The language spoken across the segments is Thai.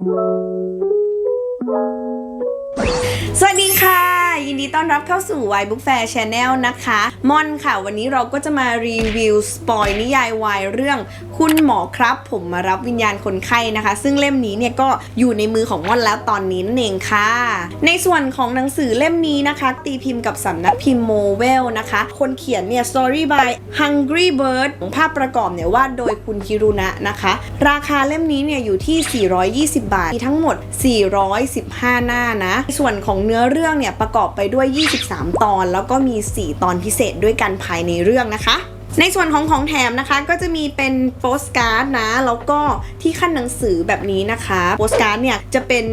ส ดีต้อนรับเข้าสู่ Y Book Fair Channel นะคะ มอนค่ะ วันนี้เราก็จะมารีวิวสปอยนิยายวายเรื่อง คุณหมอครับ ผมมารับวิญญาณคนไข้นะคะ ซึ่งเล่มนี้เนี่ยก็อยู่ในมือของมอนแล้วตอนนี้นั่นเองค่ะ ในส่วนของหนังสือเล่มนี้นะคะ ตีพิมพ์กับสำนักพิมพ์โมเวลนะคะ คนเขียนเนี่ย Story by Hungry Bird ภาพประกอบเนี่ยวาดโดยคุณฮิรุนะนะคะ ราคาเล่มนี้เนี่ยอยู่ที่ 420 บาทมีทั้งหมด 415 หน้านะ ส่วนของเนื้อเรื่องเนี่ยประกอบไปด้วย 23 ตอน แล้วก็มี 4 ตอนพิเศษด้วยกันภายในเรื่องนะคะในส่วนของของแถมนะคะก็จะมีเป็นโปสการ์ดนะ แล้วก็ที่ขั้นหนังสือแบบนี้นะคะโปสการ์ดเนี่ยจะเป็น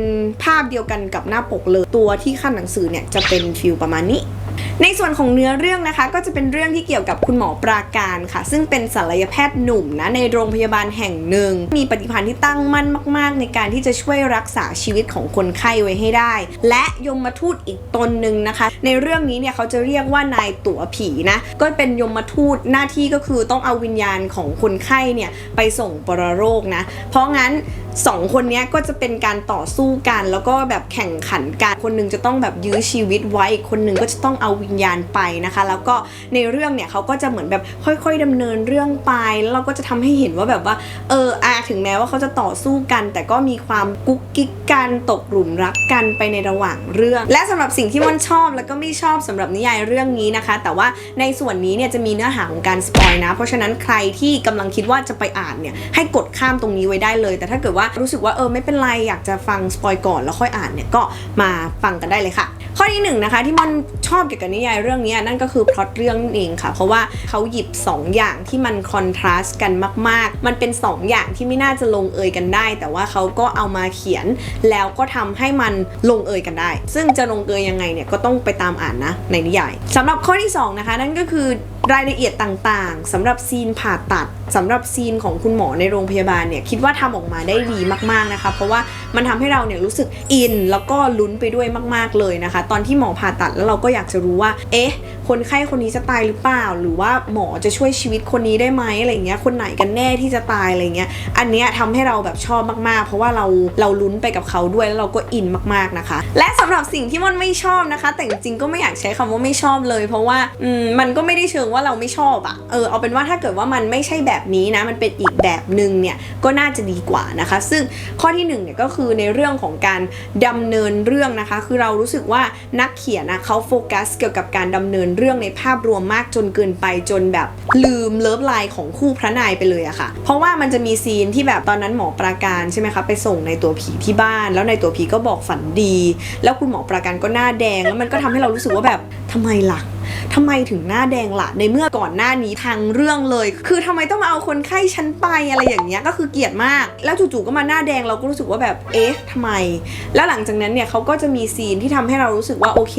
ภาพเดียวกันกับหน้าปกเลย ตัวที่ขั้นหนังสือเนี่ยจะเป็นฟิลประมาณนี้ ในส่วนของเนื้อเรื่องนะคะ ก็จะเป็นเรื่องที่เกี่ยวกับคุณหมอปราการค่ะ ซึ่งเป็นศัลยแพทย์หนุ่มนะในโรงพยาบาลแห่งหนึ่ง มีปฏิภาณที่ตั้งมั่นมาก ๆ ในการที่จะช่วยรักษาชีวิตของคนไข้ไว้ให้ได้ และยมทูตอีกตนหนึ่งนะคะ ในเรื่องนี้เนี่ยเขาจะเรียกว่านายตั๋วผีนะก็เป็นยมทูตหน้าที่ก็คือต้องเอาวิญญาณของคนไข้เนี่ยไปส่งปรโรคนะเพราะงั้น สองคนนี้ก็จะเป็นการต่อสู้กัน แล้วก็แบบแข่งขันกัน คนหนึ่งจะต้องแบบยื้อชีวิตไว้อีกคนหนึ่งก็จะต้องเอาวิญญาณไปนะคะ แล้วก็ในเรื่องเนี่ยเขาก็จะเหมือนแบบค่อย ๆดำเนินเรื่องไปแล้วเราก็จะทำให้เห็นว่าแบบว่า เอออาถึงแม้ว่าเขาจะต่อสู้กัน แต่ก็มีความกุ๊กกิ๊กกันตกหลุมรักกันไปในระหว่างเรื่อง และสำหรับสิ่งที่มันชอบแล้วก็ไม่ชอบสำหรับนิยายเรื่องนี้นะคะ แต่ว่าในส่วนนี้เนี่ยจะมีเนื้อหาของการสปอยนะ เพราะฉะนั้นใครที่กำลังคิดว่าจะไปอ่านเนี่ยให้กดข้ามตรงนี้ไว้ได้เลย แต่ถ้าเกิดว่ารู้สึกว่าเออไม่เป็นไรอยากจะฟังสปอยก่อนแล้วค่อยอ่านเนี่ยก็มาฟังกันได้เลยค่ะ ข้อที่หนึ่งนะคะที่มันชอบเกี่ยวกับนิยายเรื่องนี้นั่นก็คือพล็อตเรื่องนั่นเองค่ะ เพราะว่าเขาหยิบ 2 อย่างที่มันคอนทราสต์กันมาก ๆ มันเป็น 2 อย่างที่ไม่น่าจะลงเอยกันได้ แต่ว่าเขาก็เอามาเขียน แล้วก็ทำให้มันลงเอยกันได้ ซึ่งจะลงเอยยังไงเนี่ยก็ต้องไปตามอ่านนะในนิยายสำหรับข้อที่สองนะคะนั่นก็คือ รายละเอียดต่างๆสำหรับซีนผ่าตัดสำหรับซีนของคุณหมอในโรงพยาบาลเนี่ยคิดว่าทำออกมาได้ดีมากๆนะคะ เพราะว่ามันทำให้เราเนี่ยรู้สึกอิน แล้วก็ลุ้นไปด้วยมากๆเลยนะคะ ตอนที่หมอผ่าตัดแล้วเราก็อยากจะรู้ว่า เอ๊ะ คนไข้คนนี้จะตายหรือเปล่า หรือว่าหมอจะช่วยชีวิตคนนี้ได้ไหมอะไรเงี้ยคนไหนกันแน่ที่จะตายอะไรเงี้ยอันเนี้ยทำให้เราแบบชอบมากๆ เพราะว่าเราเราลุ้นไปกับเขาด้วยแล้วเราก็อินมากๆนะคะ และสำหรับสิ่งที่มันไม่ชอบนะคะ แต่จริงๆก็ไม่อยากใช้คำว่าไม่ชอบเลย เพราะว่าอืมมันก็ไม่ได้เชิงว่าเราไม่ชอบอะเออเอาเป็นว่าถ้าเกิดว่ามันไม่ใช่แบบนี้นะ มันเป็นอีกแบบหนึ่งเนี่ยก็น่าจะดีกว่านะคะ ซึ่งข้อที่หนึ่งเนี่ยก็คือในเรื่องของการดำเนินเรื่องนะคะ คือเรารู้สึกว่านักเขียนนะเขาโฟกัสเกี่ยวกับการดำเนินเรื่องในภาพรวมมากจนเกินไปจนแบบลืมเลิฟไลน์ของคู่พระนายไปเลยอะค่ะ เพราะว่ามันจะมีซีนที่แบบตอนนั้นหมอปราการใช่ไหมคะไปส่งในตัวผีที่บ้าน แล้วในตัวผีก็บอกฝันดี แล้วคุณหมอปราการก็หน้าแดงแล้วมันก็ทำให้เรารู้สึกว่าแบบทำไมหล่ะ ทำไมถึงหน้าแดงล่ะ ในเมื่อก่อนหน้านี้ทางเรื่องเลย คือทำไมต้องมาเอาคนไข้ฉันไปอะไรอย่างเงี้ยก็คือเกลียดมาก แล้วจู่ๆก็มาหน้าแดงเราก็รู้สึกว่าแบบเอ๊ะทำไม แล้วหลังจากนั้นเนี่ยเขาก็จะมีซีนที่ทำให้เรารู้สึกว่าโอเค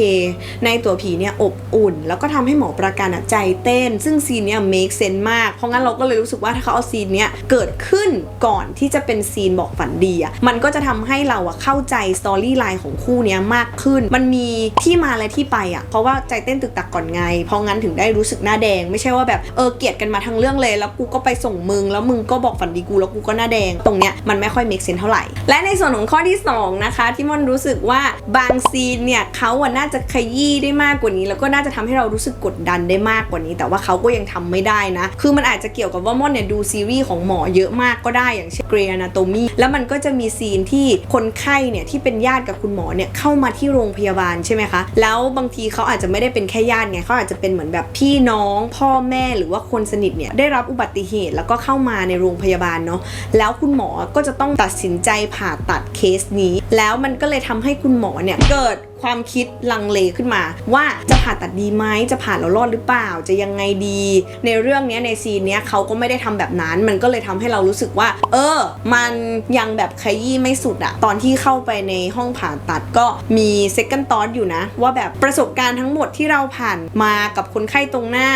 ในตัวผีเนี่ยอบอุ่น แล้วก็ทำให้หมอประกันอะใจเต้น ซึ่งซีนเนี่ย make sense มากเพราะงั้นเราก็เลยรู้สึกว่าถ้าเขาเอาซีนเนี้ยเกิดขึ้นก่อนที่จะเป็นซีนบอกฝันดีอะมันก็จะทำให้เราอะเข้าใจสตอรี่ไลน์ของคู่เนี้ยมากขึ้น มันมีที่มาและที่ไปอะเพราะว่าใจเต้นตึกตักก่อนไง เพราะงั้นถึงได้รู้สึกหน้าแดง ไม่ใช่ว่าแบบเออเกลียดกันมาทั้งเรื่องเลย แล้วกูก็ไปส่งมึง แล้วมึงก็บอกฝันดีกูแล้วกูก็หน้าแดง ตรงเนี้ยมันไม่ค่อย make sense เท่าไหร่ และในส่วนของข้อที่สองนะคะ ที่มันรู้สึกว่าบางซีนเนี่ยเขาอะน่าจะขยี้ได้มากกว่านี้ แล้วก็น่าจะทำให้เรารู้สึกกดดันได้มากกว่านี้ แต่ว่าเขาก็ยังทำไม่ได้นะ คือมันอาจจะเกี่ยวกับว่าม่อนเนี่ยดูซีรีส์ของหมอเยอะมากก็ได้อย่างเช่น Grey Anatomy แล้วมันก็จะมีซีนที่คนไข้เนี่ยที่เป็นญาติกับคุณหมอเนี่ยเข้ามาที่โรงพยาบาลใช่ไหมคะแล้วบางทีเขาอาจจะไม่ได้เป็นแค่ญาติไงเขาอาจจะเป็นเหมือนแบบพี่น้องพ่อแม่หรือว่าคนสนิทเนี่ยได้รับอุบัติเหตุแล้วก็เข้ามาในโรงพยาบาลเนาะแล้วคุณหมอก็จะต้องตัดสินใจผ่าตัดเคสนี้ แล้วมันก็เลยทำให้คุณหมอเนี่ยเกิดความคิดลังเลขึ้นมา ว่าจะผ่าตัดดีไหมจะผ่าแล้วรอดหรือเปล่า จะยังไงดี ในเรื่องนี้ในซีนเนี้ยเขาก็ไม่ได้ทำแบบนั้น มันก็เลยทำให้เรารู้สึกว่า เออ มันยังแบบขยี้ไม่สุดอะตอนที่เข้าไปในห้องผ่าตัดก็มี second thought อยู่นะ ว่าแบบประสบการณ์ทั้งหมดที่เราผ่านมากับคนไข้ตรงหน้า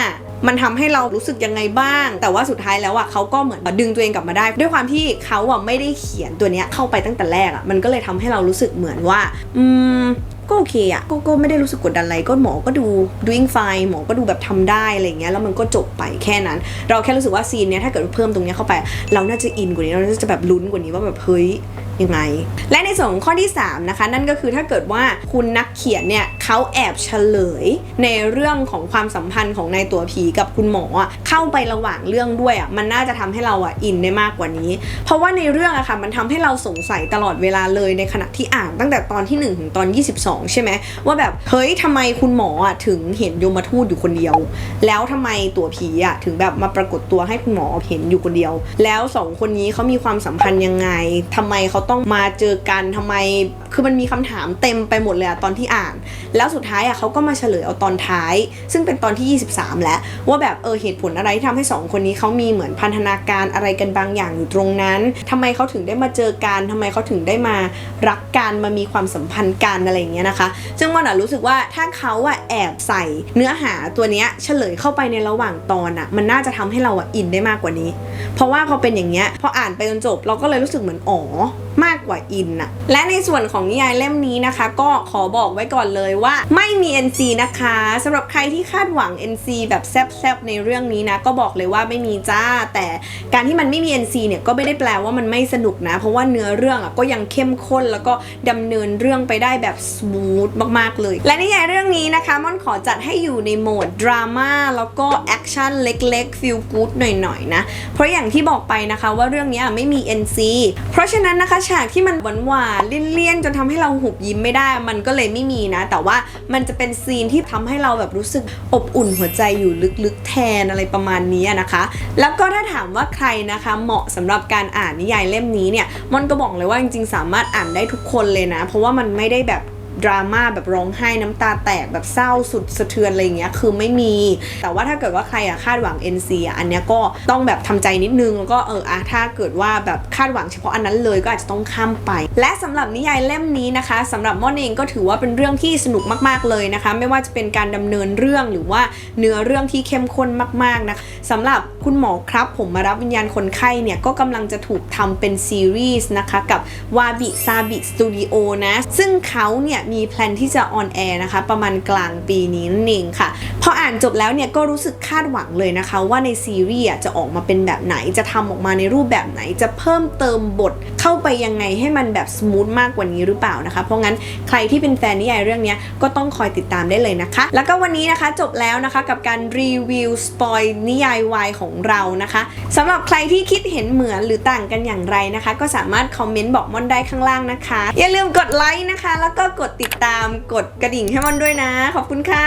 มันทำให้เรารู้สึกยังไงบ้าง แต่ว่าสุดท้ายแล้วอะเขาก็เหมือนดึงตัวเองกลับมาได้ ด้วยความที่เขาอะไม่ได้เขียนตัวเนี้ยเข้าไปตั้งแต่แรกอะมันก็เลยทำให้เรารู้สึกเหมือนว่า อืมก็โอเคอะก็ก็ไม่ได้รู้สึกกดดันอะไรก็หมอก็ดู doing fine หมอก็ดูแบบทำได้อะไรเงี้ยแล้วมันก็จบไปแค่นั้น เราแค่รู้สึกว่าซีนเนี้ยถ้าเกิดเพิ่มตรงเนี้ยเข้าไป เราน่าจะอินกว่านี้เราน่าจะแบบลุ้นกว่านี้ว่าแบบเฮ้ยยังไง และในส่วนข้อที่ 3 นะคะ นั่นก็คือถ้าเกิดว่าคุณนักเขียนเนี่ยเขาแอบเฉลยในเรื่องของความสัมพันธ์ของนายตัวผีกับคุณหมอเข้าไประหว่างเรื่องด้วยอะมันน่าจะทำให้เราอะอินได้มากกว่านี้ เพราะว่าในเรื่องอะค่ะมันทำให้เราสงสัยตลอดเวลาเลยในขณะที่อ่านตั้งแต่ตอนที่ 1 ถึงตอน 22 ใช่ไหมว่าแบบเฮ้ยทำไมคุณหมออะถึงเห็นโยมทูตอยู่คนเดียว แล้วทำไมตัวผีอะถึงแบบมาปรากฏตัวให้คุณหมอเห็นอยู่คนเดียว แล้วสองคนนี้เขามีความสัมพันธ์ยังไงทำไมเขาต้องมาเจอกันทำไมคือมันมีคำถามเต็มไปหมดเลยอะตอนที่อ่านแล้วสุดท้ายอะเขาก็มาเฉลยเอาตอนท้าย ซึ่งเป็นตอนที่ 23 แล้ว ว่าแบบเออเหตุผลอะไรที่ทำให้สองคนนี้เขามีเหมือนพันธนาการอะไรกันบางอย่างอยู่ตรงนั้นทำไมเขาถึงได้มาเจอกันทำไมเขาถึงได้มารักกันมามีความสัมพันธ์กันอะไรอย่างเงี้ยนะคะซึ่งวันอะรู้สึกว่าถ้าเขาอะแอบใส่เนื้อหาตัวเนี้ยเฉลยเข้าไปในระหว่างตอนอะมันน่าจะทำให้เราอะอินได้มากกว่านี้ เพราะว่าพอเป็นอย่างเงี้ยพออ่านไปจนจบเราก็เลยรู้สึกเหมือนอ๋อมากกว่าอินอะและในส่วนของนิยายเล่มนี้นะคะ ก็ขอบอกไว้ก่อนเลยว่า ไม่มี NC นะคะสำหรับใครที่คาดหวัง NC แบบแซบๆในเรื่องนี้นะ ก็บอกเลยว่าไม่มีจ้า แต่การที่มันไม่มี NC เนี่ยก็ไม่ได้แปลว่ามันไม่สนุกนะ เพราะว่าเนื้อเรื่องอะก็ยังเข้มข้นแล้วก็ดำเนินเรื่องไปได้แบบสมูทมากๆเลย และนิยายเรื่องนี้นะคะม่อนขอจัดให้อยู่ในโหมดดราม่าแล้วก็แอคชั่นเล็กๆฟีลกู๊ดหน่อยๆนะเพราะอย่างที่บอกไปนะคะว่าเรื่องนี้ไม่มี NC เพราะฉะนั้นนะคะฉากที่มันหวานๆเลี่ยนๆจนทำให้เราหุบยิ้มไม่ได้ มันก็เลยไม่มีนะ แต่ว่ามันจะเป็นซีนที่ทำให้เราแบบรู้สึกอบอุ่นหัวใจอยู่ลึกๆแทนอะไรประมาณนี้นะคะ แล้วก็ถ้าถามว่าใครนะคะ เหมาะสำหรับการอ่านนิยายเล่มนี้เนี่ยมอนก็บอกเลยว่าจริงๆสามารถอ่านได้ทุกคนเลยนะ เพราะว่ามันไม่ได้แบบ ดราม่าแบบร้องไห้น้ำตาแตกแบบเศร้าสุดสะเทือนอะไรเงี้ยคือไม่มี แต่ว่าถ้าเกิดว่าใครอะคาดหวัง NC อะอันเนี้ยก็ต้องแบบทำใจนิดนึงแล้วก็เอออะถ้าเกิดว่าแบบคาดหวังเฉพาะอันนั้นเลยก็อาจจะต้องข้ามไป และสำหรับนิยายเล่มนี้นะคะสำหรับม่อนเองก็ถือว่าเป็นเรื่องที่สนุกมากๆเลยนะคะ ไม่ว่าจะเป็นการดำเนินเรื่องหรือว่าเนื้อเรื่องที่เข้มข้นมากๆนะคะสำหรับคุณหมอครับ ผมมารับวิญญาณคนไข้เนี่ยก็กำลังจะถูกทำเป็นซีรีส์นะคะกับวาบิซาบิสตูดิโอนะซึ่งเขาเนี่ยมีแพลนที่จะออนแอร์นะคะ ประมาณกลางปีนี้นั่นเองค่ะ พออ่านจบแล้วเนี่ยก็รู้สึกคาดหวังเลยนะคะว่าในซีรีส์จะออกมาเป็นแบบไหน จะทำออกมาในรูปแบบไหน จะเพิ่มเติมบทเข้าไปยังไงให้มันแบบสมูทมากกว่านี้หรือเปล่านะคะ เพราะงั้นใครที่เป็นแฟนนิยายเรื่องนี้ก็ต้องคอยติดตามได้เลยนะคะ แล้วก็วันนี้นะคะจบแล้วนะคะกับการรีวิวสปอยนิยายวายของเรานะคะสำหรับใครที่คิดเห็นเหมือนหรือต่างกันอย่างไรนะคะ ก็สามารถคอมเมนต์บอกม่อนได้ข้างล่างนะคะ อย่าลืมกดไลค์นะคะ แล้วก็กดติดตามกดกระดิ่งให้มันด้วยนะ ขอบคุณค่ะ